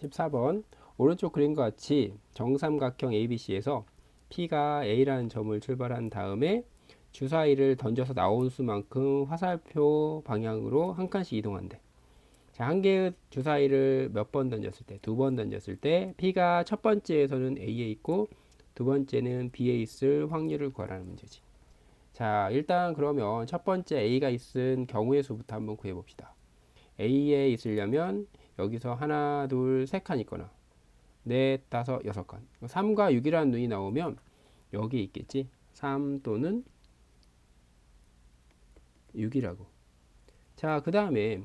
14번 오른쪽 그림과 같이 정삼각형 ABC에서 P가 A라는 점을 출발한 다음에 주사위를 던져서 나온 수만큼 화살표 방향으로 한 칸씩 이동한대. 자, 한 개의 주사위를 몇 번 던졌을 때, 두 번 던졌을 때 P가 첫 번째에서는 A에 있고 두 번째는 B에 있을 확률을 구하라는 문제지. 자, 일단 그러면 첫 번째 A가 있은 경우의 수부터 한번 구해 봅시다. A에 있으려면 여기서 하나, 둘, 세 칸 있거나 넷, 다섯, 여섯 칸. 3과 6이라는 눈이 나오면 여기 있겠지. 3 또는 6이라고. 자, 그 다음에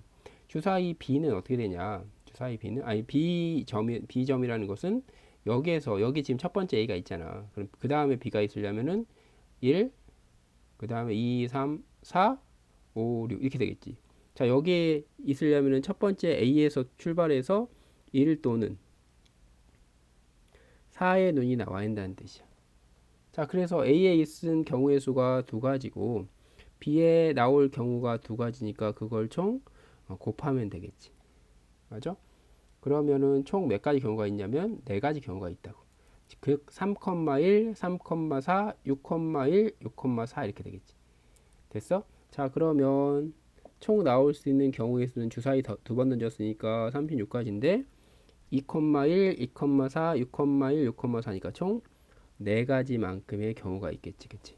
주사위 B는 어떻게 되냐? 주사위 B는 아니 B점이 B점이라는 것은 여기에서 여기 지금 첫 번째 A가 있잖아. 그럼 그 다음에 B가 있으려면은 1, 그 다음에 2, 3, 4, 5, 6 이렇게 되겠지. 자, 여기에 있으려면은 첫 번째 A에서 출발해서 1 또는 4의 눈이 나와야 한다는 뜻이야. 자, 그래서 A에 있은 경우의 수가 두 가지고 B에 나올 경우가 두 가지니까 그걸 총 어, 곱하면 되겠지. 맞아? 그러면은 총 몇 가지 경우가 있냐면 네 가지 경우가 있다고. 그 3,1, 3,4, 6,1, 6,4 이렇게 되겠지. 됐어? 자, 그러면 총 나올 수 있는 경우의 수는 주사위 두 번 던졌으니까 36가지인데 2,1, 2,4, 6,1, 6,4니까 총네 가지만큼의 경우가 있겠지. 그치?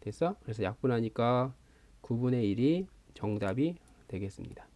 됐어? 그래서 약분하니까 9분의 1이 정답이 되겠습니다.